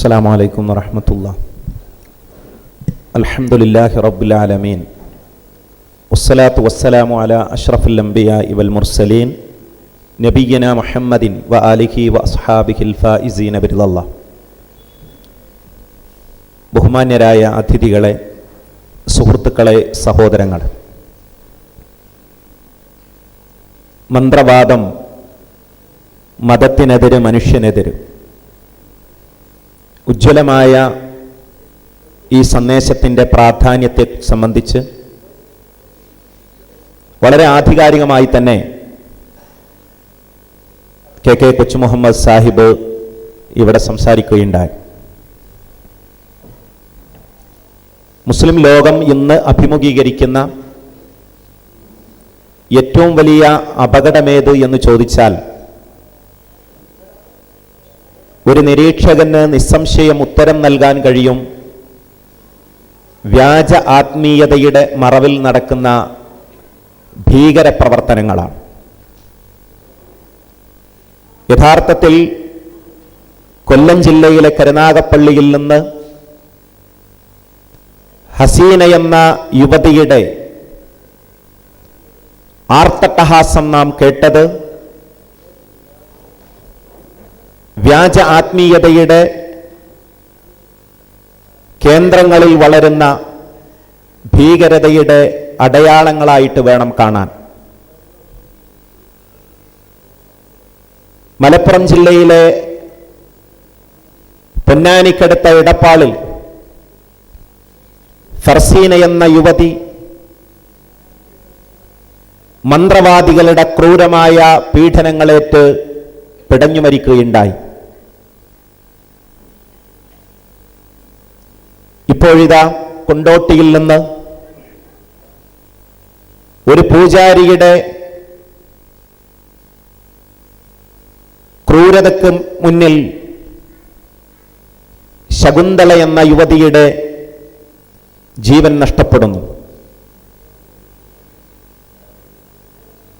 السلام عليكم ورحمة الله الحمد لله رب العالمين والصلاة والسلام على أشرف الأنبياء والمرسلين نبينا محمد وآله وأصحابه الفائزين برضا الله ബഹുമാന്യരായ അതിഥികളെ സുഹൃത്തുക്കളെ സഹോദരങ്ങൾ മന്ത്രവാദം മതത്തിനെതിരെ മനുഷ്യനെതിരെ ഉജ്ജ്വലമായ ഈ സന്ദേശത്തിന്റെ പ്രാധാന്യത്തെ സംബന്ധിച്ച് വളരെ ആധികാരികമായി തന്നെ കെ കെ കൊച്ചു മുഹമ്മദ് സാഹിബ് ഇവിടെ സംസാരിക്കുകയുണ്ടായി. മുസ്ലിം ലോകം ഇന്ന് അഭിമുഖീകരിക്കുന്ന ഏറ്റവും വലിയ അപകടമേത് എന്ന് ചോദിച്ചാൽ ഒരു നിരീക്ഷകന് നിസ്സംശയം ഉത്തരം നൽകാൻ കഴിയും. വ്യാജ ആത്മീയതയുടെ മറവിൽ നടക്കുന്ന ഭീകര പ്രവർത്തനങ്ങളാണ് യഥാർത്ഥത്തിൽ കൊല്ലം ജില്ലയിലെ കരുനാഗപ്പള്ളിയിൽ നിന്ന് ഹസീന എന്ന യുവതിയുടെ ആർത്തട്ടഹാസം നാം കേട്ടത് വ്യാജ ആത്മീയതയുടെ കേന്ദ്രങ്ങളിൽ വളരുന്ന ഭീകരതയുടെ അടയാളങ്ങളായിട്ട് വേണം കാണാൻ. മലപ്പുറം ജില്ലയിലെ പൊന്നാനിക്കടുത്ത ഇടപ്പാളിൽ ഫർസീന എന്ന യുവതി മന്ത്രവാദികളുടെ ക്രൂരമായ പീഡനങ്ങളേറ്റ് പിടഞ്ഞു മരിക്കുകയുണ്ടായി. ഇപ്പോഴിതാ കൊണ്ടോട്ടിയിൽ നിന്ന് ഒരു പൂജാരിയുടെ ക്രൂരതയ്ക്ക് മുന്നിൽ ശകുന്തള എന്ന യുവതിയുടെ ജീവൻ നഷ്ടപ്പെടുന്നു.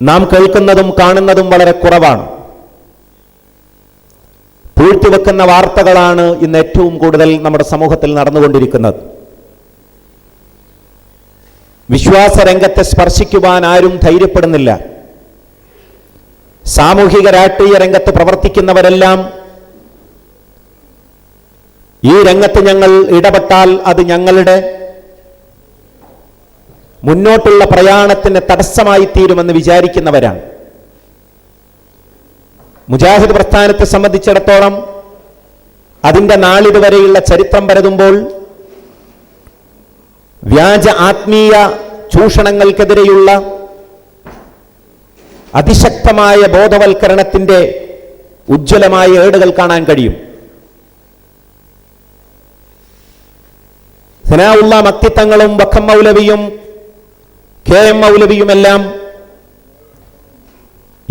നാം കേൾക്കുന്നതും കാണുന്നതും വളരെ കുറവാണ്. പൂഴ്ത്തിവെക്കുന്ന വാർത്തകളാണ് ഇന്ന് ഏറ്റവും കൂടുതൽ നമ്മുടെ സമൂഹത്തിൽ നടന്നുകൊണ്ടിരിക്കുന്നത്. വിശ്വാസ രംഗത്തെ സ്പർശിക്കുവാൻ ആരും ധൈര്യപ്പെടുന്നില്ല. സാമൂഹിക രാഷ്ട്രീയ രംഗത്ത് പ്രവർത്തിക്കുന്നവരെല്ലാം ഈ രംഗത്ത് ഞങ്ങൾ ഇടപെട്ടാൽ അത് ഞങ്ങളുടെ മുന്നോട്ടുള്ള പ്രയാണത്തിന് തടസ്സമായി തീരുമെന്ന് വിചാരിക്കുന്നവരാണ്. മുജാഹിദ് പ്രസ്ഥാനത്തെ സംബന്ധിച്ചിടത്തോളം അതിന്റെ നാളിതുവരെയുള്ള ചരിത്രം പരതുമ്പോൾ വ്യാജ ആത്മീയ ചൂഷണങ്ങൾക്കെതിരെയുള്ള അതിശക്തമായ ബോധവൽക്കരണത്തിന്റെ ഉജ്ജ്വലമായ ഏടുകൾ കാണാൻ കഴിയും. സനാവുള്ള മക്തിത്തങ്ങളും വഖം മൗലവിയും കെ എം മൗലവിയുമെല്ലാം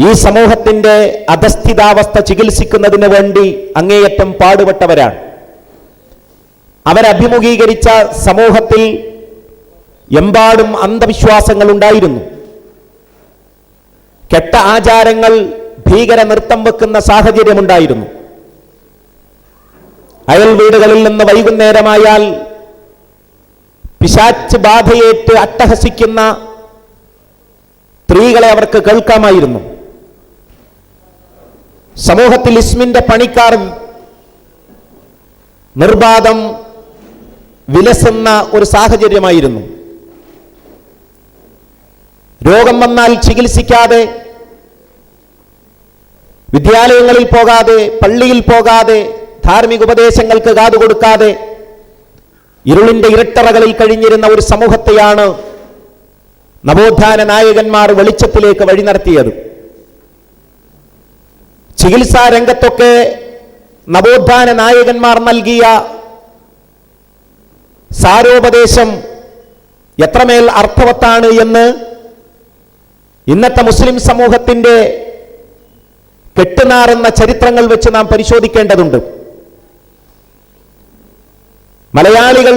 ഈ സമൂഹത്തിന്റെ അധസ്ഥിതാവസ്ഥ ചികിത്സിക്കുന്നതിന് വേണ്ടി അങ്ങേയറ്റം പാടുപെട്ടവരാണ്. അവരഭിമുഖീകരിച്ച സമൂഹത്തിൽ എമ്പാടും അന്ധവിശ്വാസങ്ങൾ ഉണ്ടായിരുന്നു. കെട്ട ആചാരങ്ങൾ ഭീകര നൃത്തം വെക്കുന്ന സാഹചര്യമുണ്ടായിരുന്നു അയൽ വീടുകളിൽ നിന്ന് വൈകുന്നേരമായാൽ പിശാച്ച് ബാധയേറ്റ് അട്ടഹസിക്കുന്ന സ്ത്രീകളെ അവർക്ക് കേൾക്കാമായിരുന്നു. സമൂഹത്തിൽ ഇസ്മിന്റെ പണിക്കാർ നിർബാധം വിലസുന്ന ഒരു സാഹചര്യമായിരുന്നു. രോഗം വന്നാൽ ചികിത്സിക്കാതെ വിദ്യാലയങ്ങളിൽ പോകാതെ പള്ളിയിൽ പോകാതെ ധാർമ്മിക ഉപദേശങ്ങൾക്ക് കാതുകൊടുക്കാതെ ഇരുളിന്റെ ഇരട്ടറകളിൽ കഴിഞ്ഞിരുന്ന ഒരു സമൂഹത്തെയാണ് നവോത്ഥാന നായകന്മാർ വെളിച്ചത്തിലേക്ക് വഴി നടത്തിയത് ചികിത്സാ രംഗത്തൊക്കെ നവോത്ഥാന നായകന്മാർ നൽകിയ സാരോപദേശം എത്രമേൽ അർത്ഥവത്താണ് എന്ന് ഇന്നത്തെ മുസ്ലിം സമൂഹത്തിന്റെ കെട്ടുനാറുന്ന ചരിത്രങ്ങൾ വെച്ച് നാം പരിശോധിക്കേണ്ടതുണ്ട്. മലയാളികൾ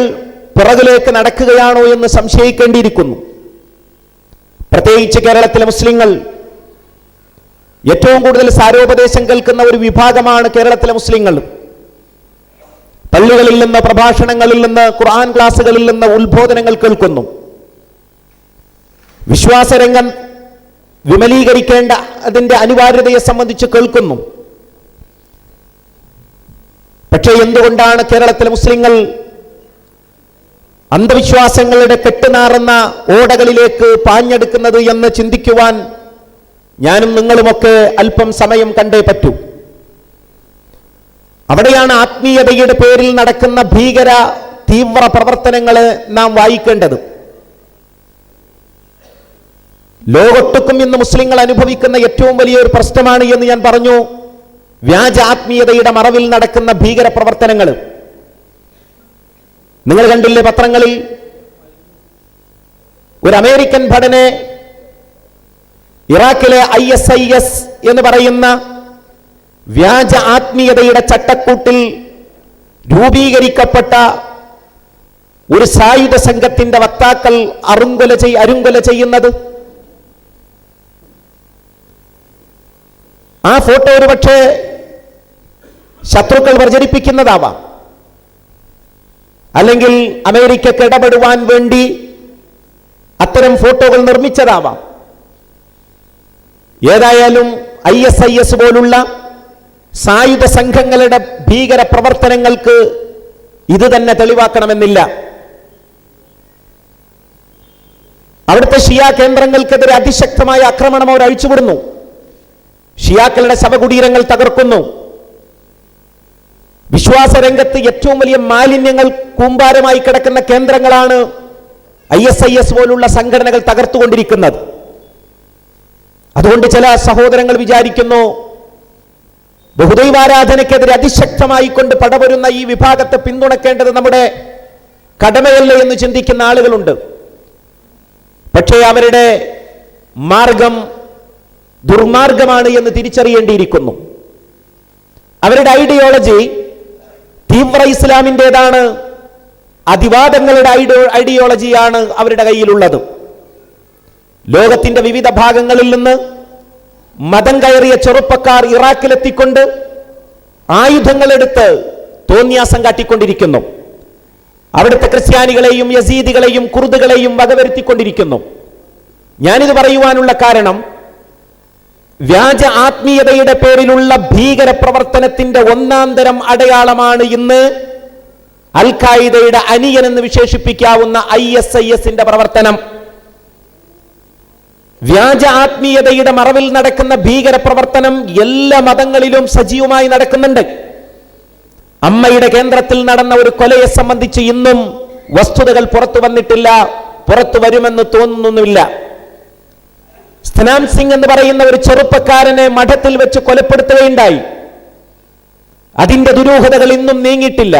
പുറകിലേക്ക് നടക്കുകയാണോ എന്ന് സംശയിക്കേണ്ടിയിരിക്കുന്നു. പ്രത്യേകിച്ച് കേരളത്തിലെ മുസ്ലിങ്ങൾ ഏറ്റവും കൂടുതൽ സാരോപദേശം കേൾക്കുന്ന ഒരു വിഭാഗമാണ് കേരളത്തിലെ മുസ്ലിങ്ങൾ. പള്ളികളിൽ നിന്ന് പ്രഭാഷണങ്ങളിൽ നിന്ന് ഖുർആൻ ക്ലാസ്സുകളിൽ നിന്ന് ഉത്ബോധനങ്ങൾ കേൾക്കുന്നു. വിശ്വാസരംഗം വിമലീകരിക്കേണ്ട അതിന്റെ അനിവാര്യതയെ സംബന്ധിച്ച് കേൾക്കുന്നു. പക്ഷേ എന്തുകൊണ്ടാണ് കേരളത്തിലെ മുസ്ലിങ്ങൾ അന്ധവിശ്വാസങ്ങളുടെ കെട്ടുനാറുന്ന ഓടകളിലേക്ക് പാഞ്ഞെടുക്കുന്നത് എന്ന് ചിന്തിക്കുവാൻ ഞാനും നിങ്ങളുമൊക്കെ അല്പം സമയം കണ്ടേ പറ്റൂ. അവിടെയാണ് ആത്മീയതയുടെ പേരിൽ നടക്കുന്ന ഭീകര തീവ്ര പ്രവർത്തനങ്ങൾ നാം വായിക്കേണ്ടത്. ലോകൊട്ടുക്കും ഇന്ന് മുസ്ലിങ്ങൾ അനുഭവിക്കുന്ന ഏറ്റവും വലിയൊരു പ്രശ്നമാണ് എന്ന് ഞാൻ പറഞ്ഞു. വ്യാജ ആത്മീയതയുടെ മറവിൽ നടക്കുന്ന ഭീകര പ്രവർത്തനങ്ങൾ നിങ്ങൾ കണ്ടില്ലേ പത്രങ്ങളിൽ? ഒരു അമേരിക്കൻ ഭടനെ ഇറാഖിലെ ഐ എസ് ഐ എസ് എന്ന് പറയുന്ന വ്യാജ ആത്മീയതയുടെ ചട്ടക്കൂട്ടിൽ രൂപീകരിക്കപ്പെട്ട ഒരു സായുധ സംഘത്തിന്റെ വക്താക്കൾ അറുങ്കൊല ചെയ് അരുങ്കൊല ചെയ്യുന്നത്. ആ ഫോട്ടോ ഒരു പക്ഷേ ശത്രുക്കൾ പ്രചരിപ്പിക്കുന്നതാവാം. അല്ലെങ്കിൽ അമേരിക്കക്ക് ഇടപെടുവാൻ വേണ്ടി അത്തരം ഫോട്ടോകൾ നിർമ്മിച്ചതാവാം. ഏതായാലും ഐ എസ് ഐ എസ് പോലുള്ള സായുധ സംഘങ്ങളുടെ ഭീകര പ്രവർത്തനങ്ങൾക്ക് ഇത് തന്നെ തെളിവാക്കണമെന്നില്ല. അവിടുത്തെ ഷിയ കേന്ദ്രങ്ങൾക്കെതിരെ അതിശക്തമായ ആക്രമണം അവർ അഴിച്ചുവിടുന്നു. ഷിയാക്കളുടെ ശവകുടീരങ്ങൾ തകർക്കുന്നു. വിശ്വാസരംഗത്ത് ഏറ്റവും വലിയ മാലിന്യങ്ങൾ കൂമ്പാരമായി കിടക്കുന്ന കേന്ദ്രങ്ങളാണ് ഐ എസ് ഐ എസ് പോലുള്ള സംഘടനകൾ തകർത്തുകൊണ്ടിരിക്കുന്നത്. അതുകൊണ്ട് ചില സഹോദരങ്ങൾ വിചാരിക്കുന്നു ബഹുദൈവാരാധനയ്ക്കെതിരെ അതിശക്തമായി കൊണ്ട് പടവരുന്ന ഈ വിഭാഗത്തെ പിന്തുണക്കേണ്ടത് നമ്മുടെ കടമയല്ല എന്ന് ചിന്തിക്കുന്ന ആളുകളുണ്ട്. പക്ഷേ അവരുടെ മാർഗം ദുർമാർഗമാണ് എന്ന് തിരിച്ചറിയേണ്ടിയിരിക്കുന്നു. അവരുടെ ഐഡിയോളജി തീവ്ര ഇസ്ലാമിന്റെതാണ് അതിവാദങ്ങളുടെ ഐഡിയോ ഐഡിയോളജിയാണ് അവരുടെ കയ്യിലുള്ളത്. ലോകത്തിന്റെ വിവിധ ഭാഗങ്ങളിൽ നിന്ന് മതം കയറിയ ചെറുപ്പക്കാർ ഇറാഖിലെത്തിക്കൊണ്ട് ആയുധങ്ങളെടുത്ത് തോന്നിയാസം കാട്ടിക്കൊണ്ടിരിക്കുന്നു. അവിടുത്തെ ക്രിസ്ത്യാനികളെയും യസീദികളെയും കുർദുകളെയും വകവരുത്തിക്കൊണ്ടിരിക്കുന്നു. ഞാനിത് പറയുവാനുള്ള കാരണം വ്യാജ ആത്മീയതയുടെ പേരിലുള്ള ഭീകര പ്രവർത്തനത്തിന്റെ ഒന്നാം തരം അടയാളമാണ് ഇന്ന് അൽ ഖായിദയുടെ അനിയൻ എന്ന് വിശേഷിപ്പിക്കാവുന്ന ഐ എസ് ഐ എസിന്റെ പ്രവർത്തനം. വ്യാജ ആത്മീയതയുടെ മറവിൽ നടക്കുന്ന ഭീകര പ്രവർത്തനം എല്ലാ മതങ്ങളിലും സജീവമായി നടക്കുന്നുണ്ട്. അമ്മയുടെ കേന്ദ്രത്തിൽ നടന്ന ഒരു കൊലയെ സംബന്ധിച്ച് ഇന്നും വസ്തുതകൾ പുറത്തു വന്നിട്ടില്ല പുറത്തു വരുമെന്ന് തോന്നുന്നുമില്ല സ്നാം സിംഗ് എന്ന് പറയുന്ന ഒരു ചെറുപ്പക്കാരനെ മഠത്തിൽ വെച്ച് കൊലപ്പെടുത്തുകയുണ്ടായി. അതിന്റെ ദുരൂഹതകൾ ഇന്നും നീങ്ങിയിട്ടില്ല.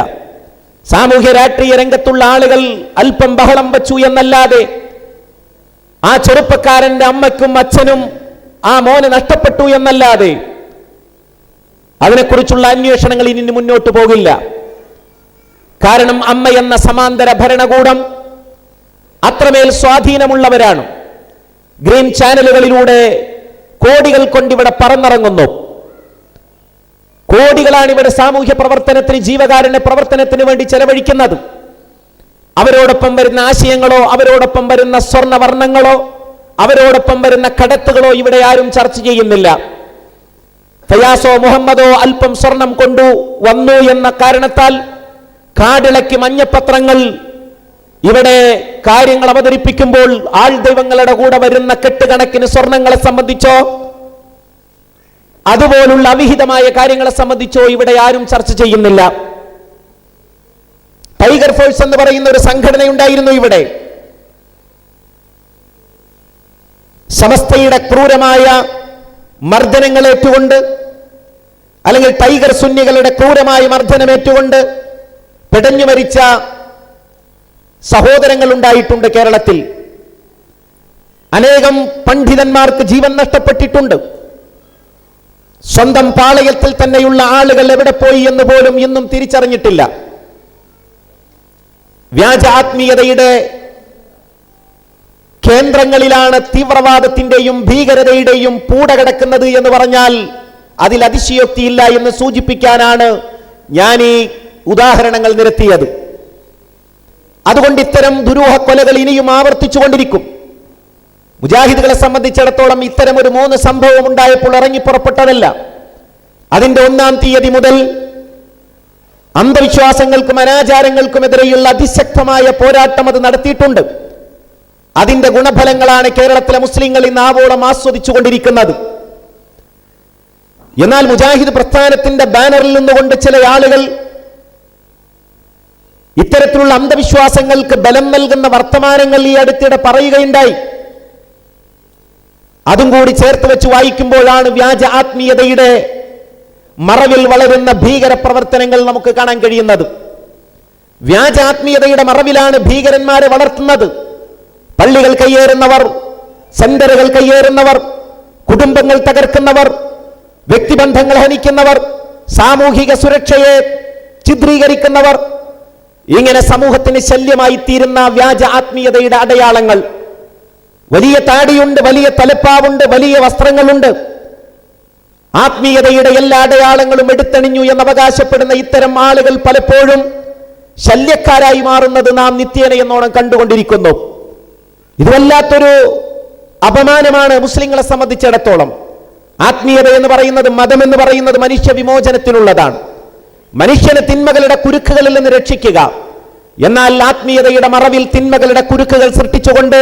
സാമൂഹ്യ രാഷ്ട്രീയ രംഗത്തുള്ള ആളുകൾ അല്പം ബഹളം വച്ചു എന്നല്ലാതെ ആ ചെറുപ്പക്കാരന്റെ അമ്മയ്ക്കും അച്ഛനും ആ മോനെ നഷ്ടപ്പെട്ടു എന്നല്ലാതെ അതിനെക്കുറിച്ചുള്ള അന്വേഷണങ്ങൾ ഇനി മുന്നോട്ട് പോകില്ല. കാരണം അമ്മ എന്ന സമാന്തര ഭരണകൂടം അത്രമേൽ സ്വാധീനമുള്ളവരാണ്. ഗ്രീൻ ചാനലുകളിലൂടെ കോടികൾ കൊണ്ടിവിടെ പറന്നിറങ്ങുന്നു. കോടികളാണ് ഇവിടെ സാമൂഹ്യ പ്രവർത്തനത്തിന് ജീവകാരുണ്യ പ്രവർത്തനത്തിന് വേണ്ടി ചെലവഴിക്കുന്നത്. അവരോടൊപ്പം വരുന്ന ആശയങ്ങളോ അവരോടൊപ്പം വരുന്ന സ്വർണവർണങ്ങളോ അവരോടൊപ്പം വരുന്ന കടത്തുകളോ ഇവിടെ ആരും ചർച്ച ചെയ്യുന്നില്ല. ഫയാസോ മുഹമ്മദോ അല്പം സ്വർണം കൊണ്ടു വന്നു എന്ന കാരണത്താൽ കാടിളക്കി മഞ്ഞപ്പത്രങ്ങൾ ഇവിടെ കാര്യങ്ങൾ അവതരിപ്പിക്കുമ്പോൾ ആൾ ദൈവങ്ങളുടെ കൂടെ വരുന്ന കെട്ടുകണക്കിന് സ്വർണങ്ങളെ സംബന്ധിച്ചോ അതുപോലുള്ള അവിഹിതമായ കാര്യങ്ങളെ സംബന്ധിച്ചോ ഇവിടെ ആരും ചർച്ച ചെയ്യുന്നില്ല. ടൈഗർ ഫോഴ്സ് എന്ന് പറയുന്ന ഒരു സംഘടനയുണ്ടായിരുന്നു ഇവിടെ. സമസ്തയുടെ ക്രൂരമായ മർദ്ദനങ്ങൾ ഏറ്റുകൊണ്ട് അല്ലെങ്കിൽ ടൈഗർ സുന്നികളുടെ ക്രൂരമായ മർദ്ദനം ഏറ്റുകൊണ്ട് പിടഞ്ഞു മരിച്ച സഹോദരങ്ങൾ ഉണ്ടായിട്ടുണ്ട് കേരളത്തിൽ. അനേകം പണ്ഡിതന്മാർക്ക് ജീവൻ നഷ്ടപ്പെട്ടിട്ടുണ്ട്. സ്വന്തം പാളയത്തിൽ തന്നെയുള്ള ആളുകൾ എവിടെ പോയി എന്ന് പോലും ഇന്നും തിരിച്ചറിഞ്ഞിട്ടില്ല. വ്യാജ ആത്മീയതയുടെ കേന്ദ്രങ്ങളിലാണ് തീവ്രവാദത്തിന്റെയും ഭീകരതയുടെയും പൂട കിടക്കുന്നത് എന്ന് പറഞ്ഞാൽ അതിൽ അതിശയോക്തിയില്ല എന്ന് സൂചിപ്പിക്കാനാണ് ഞാൻ ഈ ഉദാഹരണങ്ങൾ നിരത്തിയത്. അതുകൊണ്ട് ഇത്തരം ദുരൂഹ കൊലകൾ ഇനിയും ആവർത്തിച്ചുകൊണ്ടിരിക്കും മുജാഹിദുകളെ സംബന്ധിച്ചിടത്തോളം ഇത്തരം ഒരു മൂന്ന് സംഭവം ഉണ്ടായപ്പോൾ ഇറങ്ങി പുറപ്പെട്ടതല്ല അതിന്റെ ഒന്നാം തീയതി മുതൽ അന്ധവിശ്വാസങ്ങൾക്കും അനാചാരങ്ങൾക്കുമെതിരെയുള്ള അതിശക്തമായ പോരാട്ടം അത് നടത്തിയിട്ടുണ്ട്. അതിന്റെ ഗുണഫലങ്ങളാണ് കേരളത്തിലെ മുസ്ലിങ്ങൾ ഇന്ന് ആവോളം ആസ്വദിച്ചുകൊണ്ടിരിക്കുന്നത്. എന്നാൽ മുജാഹിദ് പ്രസ്ഥാനത്തിന്റെ ബാനറിൽ നിന്നുകൊണ്ട് ചില ആളുകൾ ഇത്തരത്തിലുള്ള അന്ധവിശ്വാസങ്ങൾക്ക് ബലം നൽകുന്ന വർത്തമാനങ്ങൾ ഈ അടുത്തിടെ പറയുകയുണ്ടായി. അതും കൂടി ചേർത്ത് വെച്ച് വായിക്കുമ്പോഴാണ് വ്യാജ ആത്മീയതയുടെ മറവിൽ വളരുന്ന ഭീകര പ്രവർത്തനങ്ങൾ നമുക്ക് കാണാൻ കഴിയുന്നത്. വ്യാജാത്മീയതയുടെ മറവിലാണ് ഭീകരന്മാരെ വളർത്തുന്നത്. പള്ളികൾ കയ്യേറുന്നവർ സെന്ററുകൾ കയ്യേറുന്നവർ കുടുംബങ്ങൾ തകർക്കുന്നവർ വ്യക്തിബന്ധങ്ങൾ ഹനിക്കുന്നവർ സാമൂഹിക സുരക്ഷയെ ചിത്രീകരിക്കുന്നവർ ഇങ്ങനെ സമൂഹത്തിന് ശല്യമായി തീരുന്ന വ്യാജ ആത്മീയതയുടെ അടയാളങ്ങൾ. വലിയ താടിയുണ്ട് വലിയ തലപ്പാവുണ്ട് വലിയ വസ്ത്രങ്ങളുണ്ട്. ആത്മീയതയുടെ എല്ലാ അടയാളങ്ങളും എടുത്തണിഞ്ഞു എന്ന് അവകാശപ്പെടുന്ന ഇത്തരം ആളുകൾ പലപ്പോഴും ശല്യക്കാരായി മാറുന്നത് നാം നിത്യേന എന്നോണം കണ്ടുകൊണ്ടിരിക്കുന്നു. ഇത് വല്ലാത്തൊരു അപമാനമാണ് മുസ്ലിങ്ങളെ സംബന്ധിച്ചിടത്തോളം. ആത്മീയത എന്ന് പറയുന്നത് മതം എന്ന് പറയുന്നത് മനുഷ്യ വിമോചനത്തിനുള്ളതാണ് മനുഷ്യനെ തിന്മകളുടെ കുരുക്കുകളിൽ നിന്ന് രക്ഷിക്കുക. എന്നാൽ ആത്മീയതയുടെ മറവിൽ തിന്മകളുടെ കുരുക്കുകൾ സൃഷ്ടിച്ചുകൊണ്ട്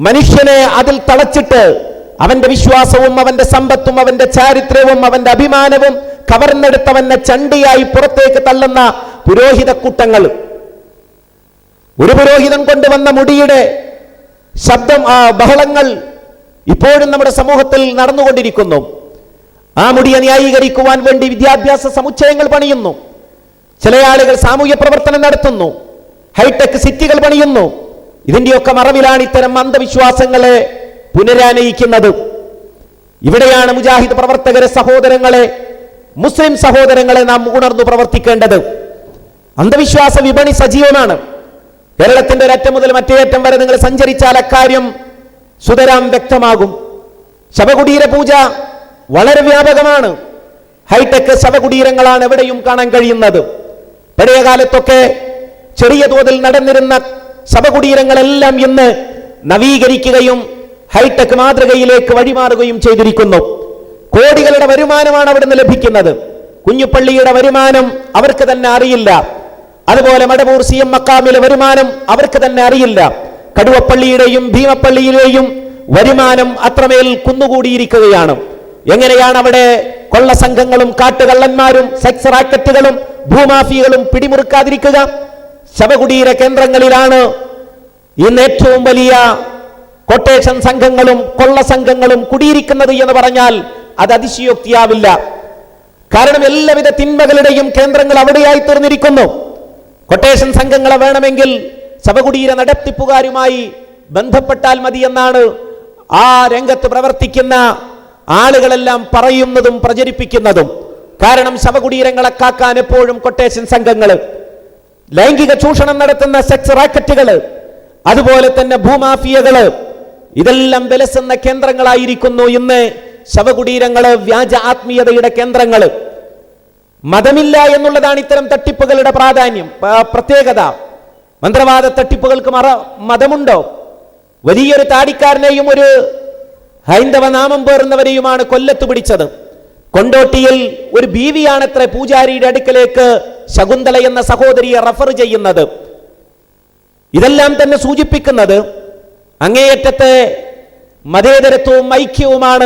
മനുഷ്യനെ അതിൽ തളച്ചിട്ട് അവന്റെ വിശ്വാസവും അവന്റെ സമ്പത്തും അവന്റെ ചാരിത്രവും അവന്റെ അഭിമാനവും കവർന്നെടുത്തവനെ ചണ്ടിയായി പുറത്തേക്ക് തള്ളുന്ന പുരോഹിത കൂട്ടങ്ങൾ. ഒരു പുരോഹിതൻ കൊണ്ടുവന്ന മുടിയുടെ ശബ്ദം ആ ബഹളങ്ങൾ ഇപ്പോഴും നമ്മുടെ സമൂഹത്തിൽ നടന്നുകൊണ്ടിരിക്കുന്നു. ആ മുടിയെ ന്യായീകരിക്കുവാൻ വേണ്ടി വിദ്യാഭ്യാസ സമുച്ചയങ്ങൾ പണിയുന്നു. ചില ആളുകൾ സാമൂഹ്യ പ്രവർത്തനം നടത്തുന്നു. ഹൈടെക് സിറ്റികൾ പണിയുന്നു. ഇതിന്റെയൊക്കെ മറവിലാണ് ഇത്തരം അന്ധവിശ്വാസങ്ങളെ പുനരാനയിക്കുന്നത്. ഇവിടെയാണ് മുജാഹിദ് പ്രവർത്തകരെ സഹോദരങ്ങളെ മുസ്ലിം സഹോദരങ്ങളെ നാം ഉണർന്നു പ്രവർത്തിക്കേണ്ടത്. അന്ധവിശ്വാസ വിപണി സജീവമാണ്. കേരളത്തിന്റെ ഒരറ്റം മുതൽ മറ്റേ അറ്റം വരെ നിങ്ങൾ സഞ്ചരിച്ചാൽ അക്കാര്യം സുതരാം വ്യക്തമാകും. ശവകുടീര പൂജ വളരെ വ്യാപകമാണ്. ഹൈടെക് ശവകുടീരങ്ങളാണ് എവിടെയും കാണാൻ കഴിയുന്നത്. പഴയ കാലത്തൊക്കെ ചെറിയ തോതിൽ നടന്നിരുന്ന ശവകുടീരങ്ങളെല്ലാം ഇന്ന് നവീകരിക്കുകയും ഹൈടെക് മാതൃകയിലേക്ക് വഴിമാറുകയും ചെയ്തിരിക്കുന്നു. കോടികളുടെ വരുമാനമാണ് അവിടുന്ന് ലഭിക്കുന്നത്. കുഞ്ഞുപള്ളിയുടെ വരുമാനം അവർക്ക് തന്നെ അറിയില്ല. അതുപോലെ മടവൂർ സി എം മക്കാമിലെ വരുമാനം അവർക്ക് തന്നെ അറിയില്ല. കടുവപ്പള്ളിയുടെയും ഭീമപ്പള്ളിയിലെയും വരുമാനം അത്രമേൽ കുന്നുകൂടിയിരിക്കുകയാണ്. എങ്ങനെയാണ് അവിടെ കൊള്ള സംഘങ്ങളും കാട്ടുകള്ളന്മാരും സെക്സ് റാക്കറ്റുകളും ഭൂമാഫിയകളും പിടിമുറുക്കാതിരിക്കുക? ശവകുടീര കേന്ദ്രങ്ങളിലാണ് ഇന്ന് ഏറ്റവും വലിയ കൊട്ടേഷൻ സംഘങ്ങളും കൊള്ള സംഘങ്ങളും കുടിയിരിക്കുന്നത് എന്ന് പറഞ്ഞാൽ അത് അതിശയോക്തിയാവില്ല. കാരണം എല്ലാവിധ തിന്മകളുടെയും കേന്ദ്രങ്ങൾ അവിടെയായി തീർന്നിരിക്കുന്നു. കൊട്ടേഷൻ സംഘങ്ങളെ വേണമെങ്കിൽ ശവകുടീര നടത്തിപ്പുകാരുമായി ബന്ധപ്പെട്ടാൽ മതി എന്നാണ് ആ രംഗത്ത് പ്രവർത്തിക്കുന്ന ആളുകളെല്ലാം പറയുന്നതും പ്രചരിപ്പിക്കുന്നതും. കാരണം ശവകുടീരങ്ങളെ കാക്കാൻ എപ്പോഴും കൊട്ടേഷൻ സംഘങ്ങൾ. ലൈംഗിക ചൂഷണം നടത്തുന്ന സെക്സ് റാക്കറ്റുകൾ അതുപോലെ തന്നെ ഭൂമാഫിയകൾ ഇതെല്ലാം വിലസുന്ന കേന്ദ്രങ്ങളായിരിക്കുന്നു ഇന്ന് ശവകുടീരങ്ങൾ വ്യാജ ആത്മീയതയുടെ കേന്ദ്രങ്ങൾ. മതമില്ല എന്നുള്ളതാണ് ഇത്തരം തട്ടിപ്പുകളുടെ പ്രാധാന്യം പ്രത്യേകത. മന്ത്രവാദ തട്ടിപ്പുകൾക്ക് മറ മതമുണ്ടോ? വലിയൊരു താടിക്കാരനെയും ഒരു ഹൈന്ദവ നാമം പേറുന്നവരെയുമാണ് കൊല്ലത്ത് പിടിച്ചത്. കൊണ്ടോട്ടിയിൽ ഒരു ബീവിയാണത്ര പൂജാരിയുടെ അടുക്കലേക്ക് ശകുന്തള എന്ന സഹോദരിയെ റഫർ ചെയ്യുന്നത്. ഇതെല്ലാം തന്നെ സൂചിപ്പിക്കുന്നത് അങ്ങേയറ്റത്തെ മതേതരത്വവും ഐക്യവുമാണ്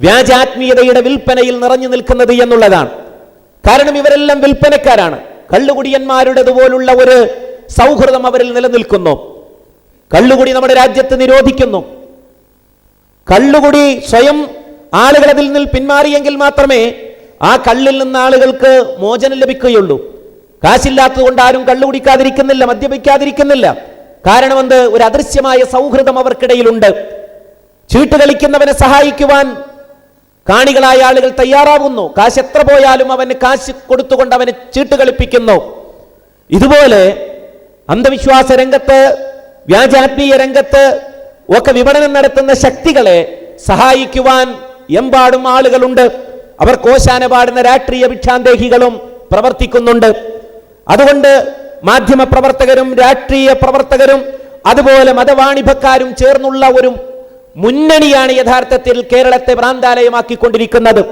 വ്യാജാത്മീയതയുടെ വിൽപ്പനയിൽ നിറഞ്ഞു നിൽക്കുന്നത് എന്നുള്ളതാണ്. കാരണം ഇവരെല്ലാം വിൽപ്പനക്കാരാണ്. കള്ളുകുടിയന്മാരുടേതുപോലുള്ള ഒരു സൗഹൃദം അവരിൽ നിലനിൽക്കുന്നു. കള്ളുകുടി നമ്മുടെ രാജ്യത്ത് നിരോധിക്കുന്നു. കള്ളുകുടി സ്വയം ആളുകൾ അതിൽ നിന്ന് പിന്മാറിയെങ്കിൽ മാത്രമേ ആ കള്ളിൽ നിന്ന് ആളുകൾക്ക് മോചനം ലഭിക്കുകയുള്ളൂ. കാശില്ലാത്തതുകൊണ്ട് ആരും കള്ളുകുടിക്കാതിരിക്കുന്നില്ല മദ്യപിക്കാതിരിക്കുന്നില്ല. കാരണം എന്ത് ഒരു അദൃശ്യമായ സൗഹൃദം അവർക്കിടയിലുണ്ട്. ചീട്ട് കളിക്കുന്നവനെ സഹായിക്കുവാൻ കാണികളായ ആളുകൾ തയ്യാറാവുന്നു. കാശ് എത്ര പോയാലും അവന് കാശ് കൊടുത്തുകൊണ്ട് അവനെ ചീട്ട് കളിപ്പിക്കുന്നു. ഇതുപോലെ അന്ധവിശ്വാസ രംഗത്ത് വ്യാജാത്മീയ രംഗത്ത് ഒക്കെ വിപണനം നടത്തുന്ന ശക്തികളെ സഹായിക്കുവാൻ എമ്പാടും ആളുകളുണ്ട്. അവർ കോശാന പാടുന്ന രാഷ്ട്രീയ ഭിക്ഷാന്തേഹികളും പ്രവർത്തിക്കുന്നുണ്ട്. അതുകൊണ്ട് മാധ്യമ പ്രവർത്തകരും രാഷ്ട്രീയ പ്രവർത്തകരും അതുപോലെ മതവാണിഭക്കാരും ചേർന്നുള്ള ഒരു മുന്നണിയാണ് യഥാർത്ഥത്തിൽ കേരളത്തെ ഭ്രാന്താലയമാക്കിക്കൊണ്ടിരിക്കുന്നത്.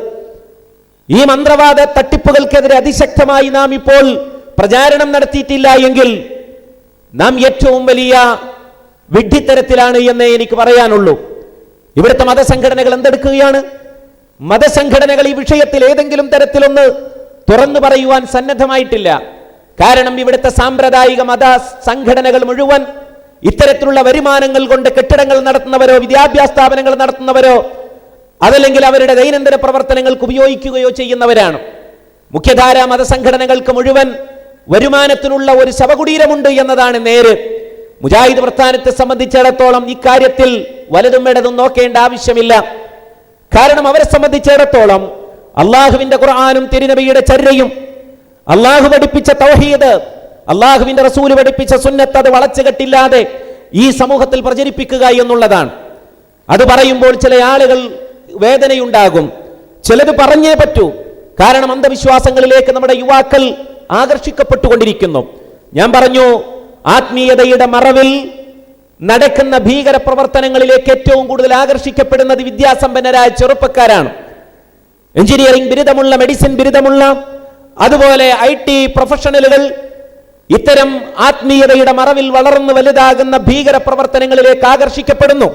ഈ മന്ത്രവാദ തട്ടിപ്പുകൾക്കെതിരെ അതിശക്തമായി നാം ഇപ്പോൾ പ്രചാരണം നടത്തിയിട്ടില്ല എങ്കിൽ നാം ഏറ്റവും വലിയ വിഡ്ഢിത്തരത്തിലാണ് എന്നേ എനിക്ക് പറയാനുള്ളൂ. ഇവിടുത്തെ മതസംഘടനകൾ എന്തെടുക്കുകയാണ്? മതസംഘടനകൾ ഈ വിഷയത്തിൽ ഏതെങ്കിലും തരത്തിലൊന്ന് തുറന്നു പറയുവാൻ സന്നദ്ധമായിട്ടില്ല. കാരണം ഇവിടുത്തെ സാമ്പ്രദായിക മത സംഘടനകൾ മുഴുവൻ ഇത്തരത്തിലുള്ള വരുമാനങ്ങൾ കൊണ്ട് കെട്ടിടങ്ങൾ നടത്തുന്നവരോ വിദ്യാഭ്യാസ സ്ഥാപനങ്ങൾ നടത്തുന്നവരോ അതല്ലെങ്കിൽ അവരുടെ ദൈനംദിന പ്രവർത്തനങ്ങൾക്ക് ഉപയോഗിക്കുകയോ ചെയ്യുന്നവരാണ്. മുഖ്യധാര മതസംഘടനകൾക്ക് മുഴുവൻ വരുമാനത്തിനുള്ള ഒരു ശവകുടീരമുണ്ട് എന്നതാണ് നേര്. മുജാഹിദ് പ്രസ്ഥാനത്തെ സംബന്ധിച്ചിടത്തോളം ഇക്കാര്യത്തിൽ വലതും ഇടതും നോക്കേണ്ട ആവശ്യമില്ല. കാരണം അവരെ സംബന്ധിച്ചിടത്തോളം അള്ളാഹുവിന്റെ ഖുർആാനും തിരുനബിയുടെ ചര്യയും അള്ളാഹു പഠിപ്പിച്ച തൗഹീദ് അള്ളാഹുവിന്റെ റസൂൽ പഠിപ്പിച്ച സുന്നത്ത് അത് വളച്ചുകെട്ടില്ലാതെ ഈ സമൂഹത്തിൽ പ്രചരിപ്പിക്കുക എന്നുള്ളതാണ്. അത് പറയുമ്പോൾ ചില ആളുകൾ വേദനയുണ്ടാകും. ചിലത് പറഞ്ഞേ പറ്റൂ. കാരണം അന്ധവിശ്വാസങ്ങളിലേക്ക് നമ്മുടെ യുവാക്കൾ ആകർഷിക്കപ്പെട്ടുകൊണ്ടിരിക്കുന്നു. ഞാൻ പറഞ്ഞു ആത്മീയതയുടെ മറവിൽ നടക്കുന്ന ഭീകര പ്രവർത്തനങ്ങളിലേക്ക് ഏറ്റവും കൂടുതൽ ആകർഷിക്കപ്പെടുന്നത് വിദ്യാസമ്പന്നരായ ചെറുപ്പക്കാരാണ്. എഞ്ചിനീയറിംഗ് ബിരുദമുള്ള മെഡിസിൻ ബിരുദമുള്ള അതുപോലെ ഐ ടി പ്രൊഫഷണലുകൾ ഇത്തരം ആത്മീയതയുടെ മറവിൽ വളർന്നു വലുതാകുന്ന ഭീകര പ്രവർത്തനങ്ങളിലേക്ക് ആകർഷിക്കപ്പെടുന്നു.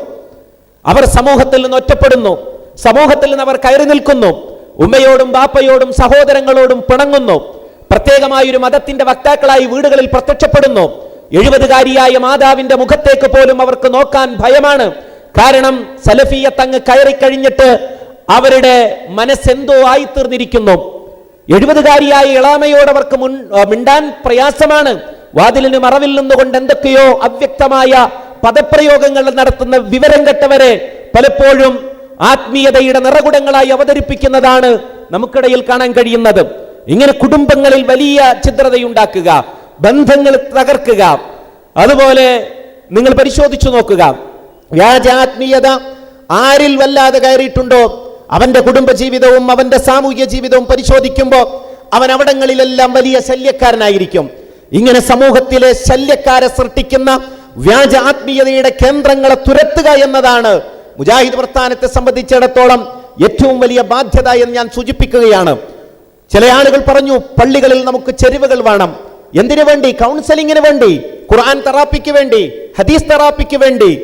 അവർ സമൂഹത്തിൽ നിന്ന് ഒറ്റപ്പെടുന്നു. സമൂഹത്തിൽ നിന്ന് അവർ കയറി നിൽക്കുന്നു. ഉമ്മയോടും ബാപ്പയോടും സഹോദരങ്ങളോടും പിണങ്ങുന്നു. പ്രത്യേകമായി ഒരു മതത്തിന്റെ വക്താക്കളായി വീടുകളിൽ പ്രത്യക്ഷപ്പെടുന്നു. എഴുപതുകാരിയായ മാതാവിന്റെ മുഖത്തേക്ക് പോലും അവർക്ക് നോക്കാൻ ഭയമാണ്. കാരണം സലഫിയത്ത് അങ്ങ് കയറി കഴിഞ്ഞിട്ട് അവരുടെ മനസ്സെന്തോ ആയിത്തീർന്നിരിക്കുന്നു. എഴുപതുകാരിയായ ഇളാമയോട് അവർക്ക് മുൻ മിണ്ടാൻ പ്രയാസമാണ്. വാതിലിന് മറവിൽ നിന്നുകൊണ്ട് എന്തൊക്കെയോ അവ്യക്തമായ പദപ്രയോഗങ്ങൾ നടത്തുന്ന വിവരം കെട്ടവരെ പലപ്പോഴും ആത്മീയതയുടെ നിറകുടങ്ങളായി അവതരിപ്പിക്കുന്നതാണ് നമുക്കിടയിൽ കാണാൻ കഴിയുന്നത്. ഇങ്ങനെ കുടുംബങ്ങളിൽ വലിയ ഛിദ്രതയുണ്ടാക്കുക ബന്ധങ്ങൾ തകർക്കുക അതുപോലെ നിങ്ങൾ പരിശോധിച്ചു നോക്കുക. വ്യാജാത്മീയത ആരിൽ വല്ലാതെ കയറിയിട്ടുണ്ടോ? അവന്റെ കുടുംബജീവിതവും അവന്റെ സാമൂഹ്യ ജീവിതവും പരിശോധിക്കുമ്പോൾ അവൻ അവിടങ്ങളിലെല്ലാം വലിയ ശല്യക്കാരനായിരിക്കും. ഇങ്ങനെ സമൂഹത്തിലെ ശല്യക്കാരെ സൃഷ്ടിക്കുന്ന വ്യാജ ആത്മീയതയുടെ കേന്ദ്രങ്ങളെ തുരത്തുക എന്നതാണ് മുജാഹിദ് പ്രസ്ഥാനത്തെ സംബന്ധിച്ചിടത്തോളം ഏറ്റവും വലിയ ബാധ്യത എന്ന് ഞാൻ സൂചിപ്പിക്കുകയാണ്. ചില ആളുകൾ പറഞ്ഞു പള്ളികളിൽ നമുക്ക് ചെരുവുകൾ വേണം. എന്തിനു വേണ്ടി? കൗൺസിലിങ്ങിന് വേണ്ടി. ഖുർആൻ തെറാപ്പിക്ക് വേണ്ടി. ഹദീസ് തെറാപ്പിക്ക് വേണ്ടി.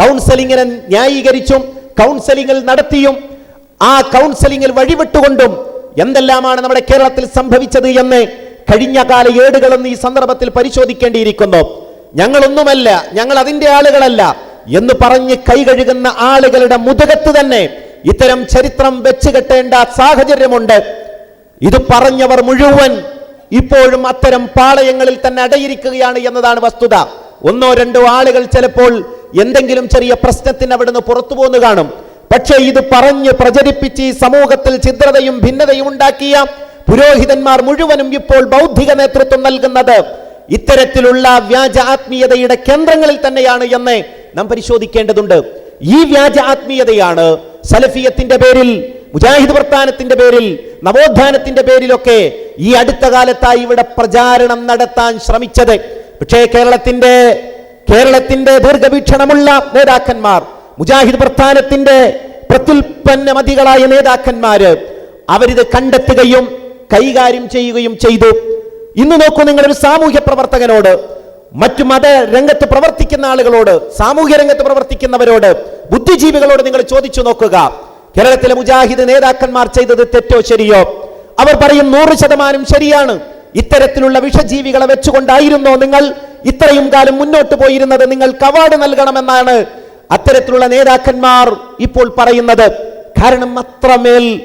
കൗൺസിലിങ്ങിനെ ന്യായീകരിച്ചും കൗൺസലിംഗിൽ നടത്തിയും ആ കൗൺസിലിംഗിൽ വഴിവിട്ടുകൊണ്ടും എന്തെല്ലാമാണ് നമ്മുടെ കേരളത്തിൽ സംഭവിച്ചത് എന്ന് കഴിഞ്ഞ കാല ഏടുകളെന്ന് ഈ സന്ദർഭത്തിൽ പരിശോധിക്കേണ്ടിയിരിക്കുന്നു. ഞങ്ങളൊന്നുമല്ല ഞങ്ങൾ അതിന്റെ ആളുകളല്ല എന്ന് പറഞ്ഞ് കൈകഴുകുന്ന ആളുകളുടെ മുതുകത്ത് തന്നെ ഇത്തരം ചരിത്രം വെച്ചുകെട്ടേണ്ട സാഹചര്യമുണ്ട്. ഇത് പറഞ്ഞവർ മുഴുവൻ ഇപ്പോഴും അത്തരം പാളയങ്ങളിൽ തന്നെ അടയിരിക്കുകയാണ് എന്നതാണ് വസ്തുത. ഒന്നോ രണ്ടോ ആളുകൾ ചിലപ്പോൾ എന്തെങ്കിലും ചെറിയ പ്രശ്നത്തിന് അവിടുന്ന് പുറത്തു പോന്നു കാണും. പക്ഷേ ഇത് പറഞ്ഞ് പ്രചരിപ്പിച്ച് ഈ സമൂഹത്തിൽ ചിദ്രതയും ഭിന്നതയും ഉണ്ടാക്കിയ പുരോഹിതന്മാർ മുഴുവനും ഇപ്പോൾ ബൗദ്ധിക നേതൃത്വം നൽകുന്നത് ഇത്തരത്തിലുള്ള വ്യാജ ആത്മീയതയുടെ കേന്ദ്രങ്ങളിൽ തന്നെയാണ് എന്ന് നാം പരിശോധിക്കേണ്ടതുണ്ട്. ഈ വ്യാജ ആത്മീയതയാണ് സലഫിയത്തിന്റെ പേരിൽ മുജാഹിദ് പ്രസ്ഥാനത്തിന്റെ പേരിൽ നവോത്ഥാനത്തിന്റെ പേരിലൊക്കെ ഈ അടുത്ത കാലത്തായി ഇവിടെ പ്രചാരണം നടത്താൻ ശ്രമിച്ചത്. പക്ഷേ കേരളത്തിന്റെ കേരളത്തിന്റെ ദീർഘവീക്ഷണമുള്ള നേതാക്കന്മാർ മുജാഹിദ് പ്രസ്ഥാനത്തിന്റെ പ്രത്യുൽപ്പന്നമതികളായ നേതാക്കന്മാര് അവരിത് കണ്ടെത്തുകയും കൈകാര്യം ചെയ്യുകയും ചെയ്തു. ഇന്ന് നോക്കൂ നിങ്ങളൊരു സാമൂഹ്യ പ്രവർത്തകനോട് മറ്റു മത രംഗത്ത് പ്രവർത്തിക്കുന്ന ആളുകളോട് സാമൂഹ്യ രംഗത്ത് പ്രവർത്തിക്കുന്നവരോട് ബുദ്ധിജീവികളോട് നിങ്ങൾ ചോദിച്ചു നോക്കുക. കേരളത്തിലെ മുജാഹിദ് നേതാക്കന്മാർ ചെയ്തത് തെറ്റോ ശരിയോ? അവർ പറയും നൂറ് ശതമാനം ശരിയാണ്. ഇത്തരത്തിലുള്ള വിഷജീവികളെ വെച്ചുകൊണ്ടായിരുന്നോ നിങ്ങൾ ഇത്രയും കാലം മുന്നോട്ട് പോയിരുന്നത്? നിങ്ങൾ അവാർഡ് നൽകണമെന്നാണ് അത്തരത്തിലുള്ള നേതാക്കന്മാർ ഇപ്പോൾ പറയുന്നത് കാരണം അത്രമേൽ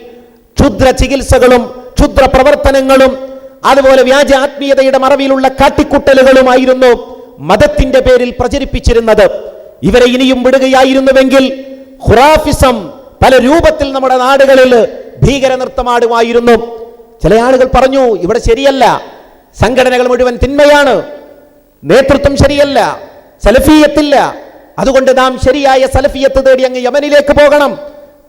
ക്ഷുദ്ര ചികിത്സകളും ക്ഷുദ്ര പ്രവർത്തനങ്ങളും അതുപോലെ വ്യാജ ആത്മീയതയുടെ മറവിലുള്ള കാട്ടിക്കുട്ടലുകളുമായിരുന്നു മതത്തിന്റെ പേരിൽ പ്രചരിപ്പിച്ചിരുന്നത്. ഇവരെ ഇനിയും വിടുകയായിരുന്നുവെങ്കിൽ ഖുറാഫിസം പല രൂപത്തിൽ നമ്മുടെ നാടുകളിൽ ഭീകര നൃത്തമാടുമായിരുന്നു ചില ആളുകൾ പറഞ്ഞു ഇവിടെ ശരിയല്ല. സംഘടനകൾ മുഴുവൻ തിന്മയാണ്. നേതൃത്വം ശരിയല്ല. സലഫീയത്തില്ല. അതുകൊണ്ട് നാം ശരിയായ സലഫിയത്ത് തേടി അങ്ങ് യമനിലേക്ക് പോകണം.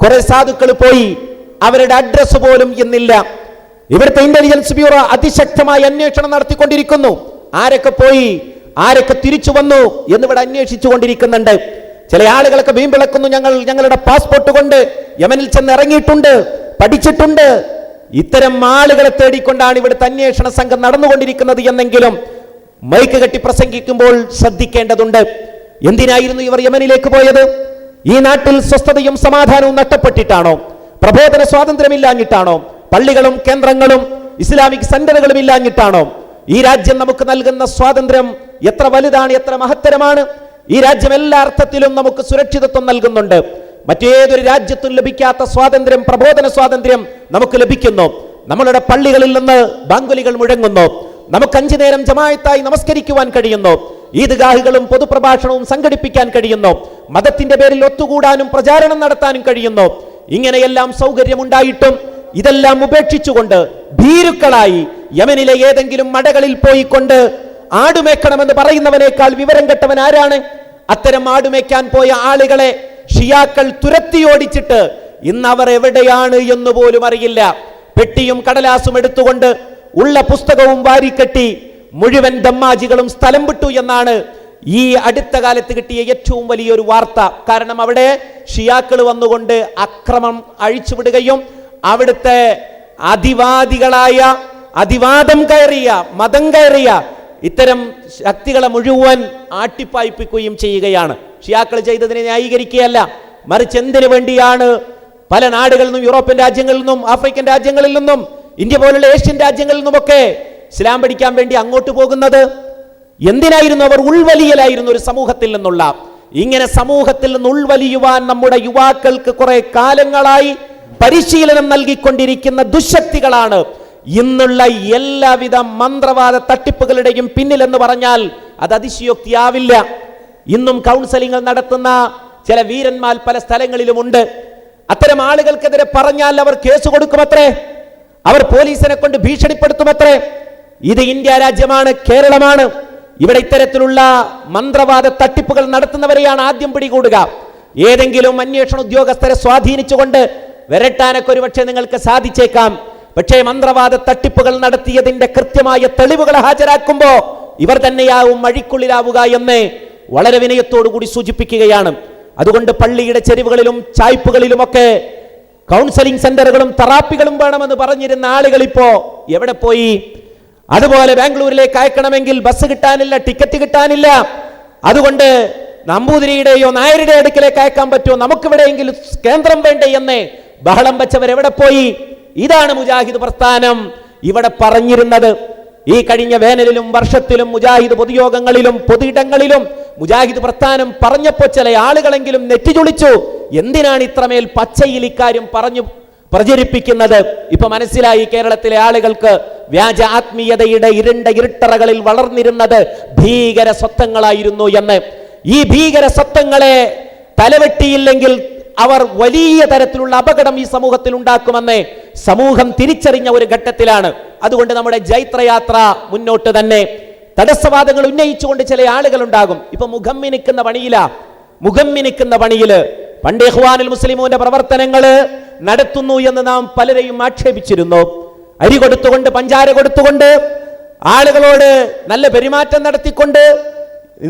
കുറെ സാധുക്കൾ പോയി. അവരുടെ അഡ്രസ് പോലും ഇന്നില്ല. ഇവിടുത്തെ ഇന്റലിജൻസ് ബ്യൂറോ അതിശക്തമായി അന്വേഷണം നടത്തിക്കൊണ്ടിരിക്കുന്നു. ആരൊക്കെ പോയി? ആരൊക്കെ തിരിച്ചു വന്നു? എന്നിവിടെ അന്വേഷിച്ചു കൊണ്ടിരിക്കുന്നുണ്ട് ചില ആളുകളൊക്കെ വീമ്പിളക്കുന്നു ഞങ്ങൾ ഞങ്ങളുടെ പാസ്പോർട്ട് കൊണ്ട്. യമനിൽ ചെന്ന് ഇറങ്ങിയിട്ടുണ്ട്. പഠിച്ചിട്ടുണ്ട്. ഇത്തരം ആളുകളെ തേടിക്കൊണ്ടാണ് ഇവിടുത്തെ അന്വേഷണ സംഘം നടന്നുകൊണ്ടിരിക്കുന്നത് എന്നെങ്കിലും മൈക്ക് കെട്ടി പ്രസംഗിക്കുമ്പോൾ ശ്രദ്ധിക്കേണ്ടതുണ്ട്. എന്തിനായിരുന്നു ഇവർ യമനിലേക്ക് പോയത്? ഈ നാട്ടിൽ സ്വസ്ഥതയും സമാധാനവും നഷ്ടപ്പെട്ടിട്ടാണോ? പ്രബോധന സ്വാതന്ത്ര്യമില്ലാഞ്ഞിട്ടാണോ? പള്ളികളും കേന്ദ്രങ്ങളും ഇസ്ലാമിക് സെന്ററുകളും ഇല്ലാഞ്ഞിട്ടാണോ ഈ രാജ്യം നമുക്ക് നൽകുന്ന സ്വാതന്ത്ര്യം എത്ര വലുതാണ് എത്ര മഹത്തരമാണ്? ഈ രാജ്യം എല്ലാ അർത്ഥത്തിലും നമുക്ക് സുരക്ഷിതത്വം നൽകുന്നുണ്ട്. മറ്റേതൊരു രാജ്യത്തും ലഭിക്കാത്ത സ്വാതന്ത്ര്യം പ്രബോധന സ്വാതന്ത്ര്യം നമുക്ക് ലഭിക്കുന്നു. നമ്മളുടെ പള്ളികളിൽ നിന്ന് ബാങ്കുലികൾ മുഴങ്ങുന്നു. നമുക്ക് അഞ്ചു നേരം ജമായത്തായി നമസ്കരിക്കുവാൻ കഴിയുന്നു. ഈദ്ഗാഹുകളും പൊതുപ്രഭാഷണവും സംഘടിപ്പിക്കാൻ കഴിയുന്നു. മതത്തിന്റെ പേരിൽ ഒത്തുകൂടാനും പ്രചാരണം നടത്താനും കഴിയുന്നു. ഇങ്ങനെയെല്ലാം സൗകര്യമുണ്ടായിട്ടും ഇതെല്ലാം ഉപേക്ഷിച്ചുകൊണ്ട് ഭീരുക്കളായി യമനിലെ ഏതെങ്കിലും മടകളിൽ പോയിക്കൊണ്ട് ആടുമേക്കണമെന്ന് പറയുന്നവനേക്കാൾ വിവരം കെട്ടവൻ ആരാണ്? അത്തരം ആടുമേക്കാൻ പോയ ആളുകളെ ഷിയാക്കൾ തുരത്തിയോടിച്ചിട്ട് ഇന്ന് അവർ എവിടെയാണ് എന്ന് പോലും അറിയില്ല. പെട്ടിയും കടലാസും എടുത്തുകൊണ്ട് ഉള്ള പുസ്തകവും വാരിക്കെട്ടി മുഴുവൻ ദമ്മാജികളും സ്ഥലം വിട്ടു എന്നാണ് ഈ അടുത്ത കാലത്ത് കിട്ടിയ ഏറ്റവും വലിയൊരു വാർത്ത. കാരണം അവിടെ ഷിയാക്കൾ വന്നുകൊണ്ട് അക്രമം അഴിച്ചുവിടുകയും അവിടുത്തെ അതിവാദികളായ അതിവാദം കയറിയ മതം കയറിയ ഇത്തരം ശക്തികളെ മുഴുവൻ ആട്ടിപ്പായിപ്പിക്കുകയും ചെയ്യുകയാണ്. ഷിയാക്കൾ ചെയ്തതിനെ ന്യായീകരിക്കുകയല്ല. മറിച്ച് എന്തിനു വേണ്ടിയാണ് പല നാടുകളിൽ നിന്നും യൂറോപ്യൻ രാജ്യങ്ങളിൽ നിന്നും ആഫ്രിക്കൻ രാജ്യങ്ങളിൽ നിന്നും ഇന്ത്യ പോലുള്ള ഏഷ്യൻ രാജ്യങ്ങളിൽ നിന്നുമൊക്കെ ഇസ്ലാം പഠിക്കാൻ വേണ്ടി അങ്ങോട്ട് പോകുന്നത് എന്തിനായിരുന്നു അവർ ഉൾവലിയലായിരുന്നു ഒരു സമൂഹത്തിൽ നിന്നുള്ള? ഇങ്ങനെ സമൂഹത്തിൽ നിന്ന് ഉൾവലിയുവാൻ നമ്മുടെ യുവാക്കൾക്ക് കുറെ കാലങ്ങളായി പരിശീലനം നൽകിക്കൊണ്ടിരിക്കുന്ന ദുശക്തികളാണ്. ഇന്നുള്ള എല്ലാവിധ മന്ത്രവാദ തട്ടിപ്പുകളുടെയും പിന്നിലെന്ന് പറഞ്ഞാൽ അത് അതിശയോക്തിയാവില്ല. ഇന്നും കൗൺസിലിംഗ് നടത്തുന്ന ചില വീരന്മാർ പല സ്ഥലങ്ങളിലുമുണ്ട്. അത്തരം ആളുകൾക്കെതിരെ പറഞ്ഞാൽ അവർ കേസ് കൊടുക്കുമത്രേ? അവർ പോലീസിനെ കൊണ്ട് ഭീഷണിപ്പെടുത്തുമത്രേ? ഇത് ഇന്ത്യ രാജ്യമാണ് കേരളമാണ്. ഇവിടെ ഇത്തരത്തിലുള്ള മന്ത്രവാദ തട്ടിപ്പുകൾ നടത്തുന്നവരെയാണ് ആദ്യം പിടികൂടുക. ഏതെങ്കിലും അന്വേഷണ ഉദ്യോഗസ്ഥരെ സ്വാധീനിച്ചുകൊണ്ട് വരട്ടാനൊക്കെ ഒരുപക്ഷെ നിങ്ങൾക്ക് സാധിച്ചേക്കാം. പക്ഷേ മന്ത്രവാദ തട്ടിപ്പുകൾ നടത്തിയതിന്റെ കൃത്യമായ തെളിവുകൾ ഹാജരാക്കുമ്പോൾ ഇവർ തന്നെയാവും വഴിക്കുള്ളിലാവുക എന്ന് വളരെ വിനയത്തോടു കൂടി സൂചിപ്പിക്കുകയാണ്. അതുകൊണ്ട് പള്ളിയുടെ ചെരുവുകളിലും ചായ്പുകളിലുമൊക്കെ കൗൺസിലിംഗ് സെന്ററുകളും തെറാപ്പികളും വേണമെന്ന് പറഞ്ഞിരുന്ന ആളുകൾ ഇപ്പോ എവിടെ പോയി? അതുപോലെ ബാംഗ്ലൂരിലേക്ക് അയക്കണമെങ്കിൽ ബസ് കിട്ടാനില്ല ടിക്കറ്റ് കിട്ടാനില്ല. അതുകൊണ്ട് നമ്പൂതിരിയുടെയോ നായരുടെ അടുക്കിലേക്ക് അയക്കാൻ പറ്റുമോ? നമുക്കിവിടെയെങ്കിലും കേന്ദ്രം വേണ്ടേ എന്ന് ബഹളം വെച്ചവർ എവിടെ പോയി? ഇതാണ് മുജാഹിദ് പ്രസ്ഥാനം. ഇവിടെ പറഞ്ഞിരുന്നത് ഈ കഴിഞ്ഞ വേനലിലും വർഷത്തിലും മുജാഹിദ് പൊതുയോഗങ്ങളിലും പൊതുയിടങ്ങളിലും മുജാഹിദ് പ്രസ്ഥാനം പറഞ്ഞപ്പോ ചില ആളുകളെങ്കിലും നെറ്റിചുളിച്ചു. എന്തിനാണ് ഇത്രമേൽ പച്ചയിൽ ഇക്കാര്യം പറഞ്ഞു പ്രചരിപ്പിക്കുന്നത്? ഇപ്പൊ മനസ്സിലായി കേരളത്തിലെ ആളുകൾക്ക് വ്യാജ ആത്മീയതയുടെ ഇരുണ്ട ഇരുട്ടറകളിൽ വളർന്നിരുന്നത് ഭീകര സ്വത്വങ്ങളായിരുന്നു എന്ന്. ഈ ഭീകര സ്വത്വങ്ങളെ തലവെട്ടിയില്ലെങ്കിൽ അവർ വലിയ തരത്തിലുള്ള അപകടം ഈ സമൂഹത്തിൽ ഉണ്ടാക്കുമെന്ന് സമൂഹം തിരിച്ചറിഞ്ഞ ഒരു ഘട്ടത്തിലാണ്. അതുകൊണ്ട് നമ്മുടെ ജൈത്രയാത്ര മുന്നോട്ട് തന്നെ. തടസ്സവാദങ്ങൾ ഉന്നയിച്ചുകൊണ്ട് ചില ആളുകൾ ഉണ്ടാകും ഇപ്പൊ മുഖം മിനിക്കുന്ന പണിയില. മുഖം മിനിക്കുന്ന പണിയിൽ. പണ്ട് ഇഹ്വാനുൽ മുസ്ലിമൂന്റെ പ്രവർത്തനങ്ങൾ നടത്തുന്നു എന്ന് നാം പലരെയും ആക്ഷേപിച്ചിരുന്നു. അരി കൊടുത്തുകൊണ്ട് പഞ്ചാര കൊടുത്തുകൊണ്ട് ആളുകളോട് നല്ല പെരുമാറ്റം നടത്തിക്കൊണ്ട്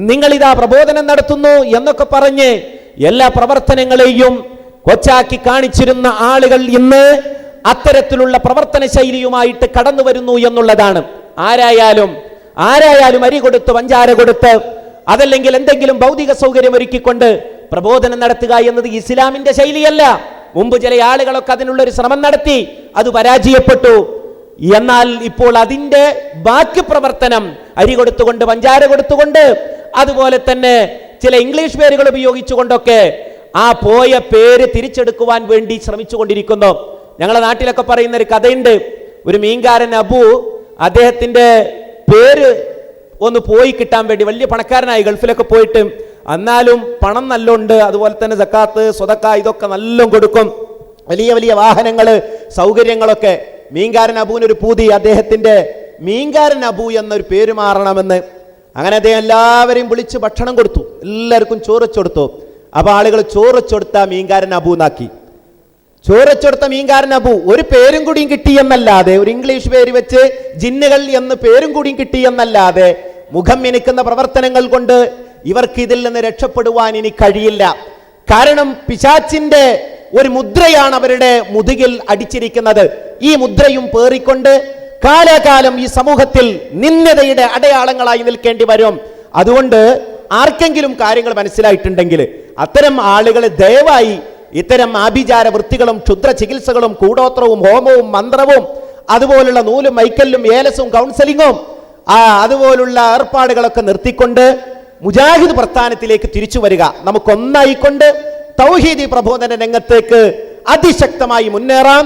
നിങ്ങൾ ഇതാ പ്രബോധനം നടത്തുന്നു എന്നൊക്കെ പറഞ്ഞ് എല്ലാ പ്രവർത്തനങ്ങളെയും കൊച്ചാക്കി കാണിച്ചിരുന്ന ആളുകൾ ഇന്ന് അത്തരത്തിലുള്ള പ്രവർത്തന ശൈലിയുമായിട്ട് കടന്നു വരുന്നു എന്നുള്ളതാണ്. ആരായാലും ആരായാലും അരി കൊടുത്ത് പഞ്ചാര കൊടുത്ത് അതല്ലെങ്കിൽ എന്തെങ്കിലും ഭൗതിക സൗകര്യം ഒരുക്കിക്കൊണ്ട് പ്രബോധനം നടത്തുക എന്നത് ഇസ്ലാമിന്റെ ശൈലിയല്ല. മുമ്പ് ചില ആളുകളൊക്കെ അതിനുള്ള ഒരു ശ്രമം നടത്തി അത് പരാജയപ്പെട്ടു. എന്നാൽ ഇപ്പോൾ അതിന്റെ ബാക്കി പ്രവർത്തനം അരി കൊടുത്തുകൊണ്ട് പഞ്ചാര കൊടുത്തുകൊണ്ട് അതുപോലെ തന്നെ ചില ഇംഗ്ലീഷ് പേരുകൾ ഉപയോഗിച്ചുകൊണ്ടൊക്കെ ആ പോയ പേര് തിരിച്ചെടുക്കുവാൻ വേണ്ടി ശ്രമിച്ചുകൊണ്ടിരിക്കുന്നു. ഞങ്ങളുടെ നാട്ടിലൊക്കെ പറയുന്ന ഒരു കഥയുണ്ട്. ഒരു മീൻകാരൻ അബു അദ്ദേഹത്തിന്റെ പേര് ഒന്ന് പോയി കിട്ടാൻ വേണ്ടി വലിയ പണക്കാരനായി ഗൾഫിലൊക്കെ പോയിട്ട് എന്നാലും പണം നല്ലുണ്ട് അതുപോലെ തന്നെ സക്കാത്ത് സ്വതക്ക ഇതൊക്കെ നല്ല കൊടുക്കും. വലിയ വലിയ വാഹനങ്ങൾ സൗകര്യങ്ങളൊക്കെ മീൻകാരൻ അബുവിനൊരു പൂതി അദ്ദേഹത്തിന്റെ മീങ്കാരൻ അബു എന്നൊരു പേര് മാറണമെന്ന്. അങ്ങനെ അദ്ദേഹം എല്ലാവരെയും വിളിച്ച് ഭക്ഷണം കൊടുത്തു. എല്ലാവർക്കും ചോറച്ചൊടുത്തു അപ്പോൾ ആളുകൾ ചോറച്ചൊടുത്ത മീങ്കാരൻ അബു എന്നാക്കി. ചോറച്ചൊടുത്ത മീൻകാരൻ അബു ഒരു പേരും കൂടിയും കിട്ടി എന്നല്ലാതെ ഒരു ഇംഗ്ലീഷ് പേര് വെച്ച് ജിന്നുകൾ എന്ന് പേരും കൂടിയും കിട്ടി എന്നല്ലാതെ മുഖം മിനുക്കുന്ന പ്രവർത്തനങ്ങൾ കൊണ്ട് ഇവർക്ക് ഇതിൽ നിന്ന് രക്ഷപ്പെടുവാൻ ഇനി കഴിയില്ല. കാരണം പിശാച്ചിന്റെ ഒരു മുദ്രയാണ് അവരുടെ മുതുകിൽ അടിച്ചിരിക്കുന്നത്. ഈ മുദ്രയും പേറിക്കൊണ്ട് കാലാകാലം ഈ സമൂഹത്തിൽ നിന്ദതയുടെ അടയാളങ്ങളായി നിൽക്കേണ്ടി വരും. അതുകൊണ്ട് ആർക്കെങ്കിലും കാര്യങ്ങൾ മനസ്സിലായിട്ടുണ്ടെങ്കിൽ അത്തരം ആളുകളെ ദയവായി ഇത്തരം ആഭിചാര വൃത്തികളും ക്ഷുദ്ര ചികിത്സകളും കൂടോത്രവും ഹോമവും മന്ത്രവും അതുപോലുള്ള നൂലും മൈക്കല്ലും ഏലസും കൗൺസിലിങ്ങും ആ അതുപോലുള്ള ഏർപ്പാടുകളൊക്കെ നിർത്തിക്കൊണ്ട് മുജാഹിദ് പ്രസ്ഥാനത്തിലേക്ക് തിരിച്ചു വരിക. നമുക്കൊന്നായിക്കൊണ്ട് തൗഹീദി പ്രബോധന രംഗത്തേക്ക് അതിശക്തമായി മുന്നേറാം.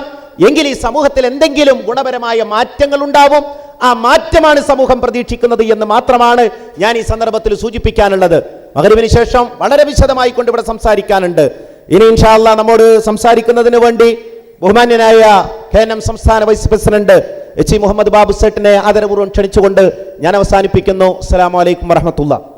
എങ്കിൽ ഈ സമൂഹത്തിൽ എന്തെങ്കിലും ഗുണപരമായ മാറ്റങ്ങൾ ഉണ്ടാവും. ആ മാറ്റമാണ് സമൂഹം പ്രതീക്ഷിക്കുന്നത് എന്ന് മാത്രമാണ് ഞാൻ ഈ സന്ദർഭത്തിൽ സൂചിപ്പിക്കാനുള്ളത്. മകരവിന് ശേഷം വളരെ വിശദമായി കൊണ്ട് ഇവിടെ സംസാരിക്കാനുണ്ട്. ഇനി ഇൻഷാല്ല നമ്മോട് സംസാരിക്കുന്നതിന് വേണ്ടി ബഹുമാന്യനായ കെ എൻ എം സംസ്ഥാന vice president H Muhammad Babu സെട്ടിനെ ആദരപൂർവം ക്ഷണിച്ചുകൊണ്ട് ഞാൻ അവസാനിപ്പിക്കുന്നു. അസ്സാം വലൈക്കും വറഹമത്തുള്ള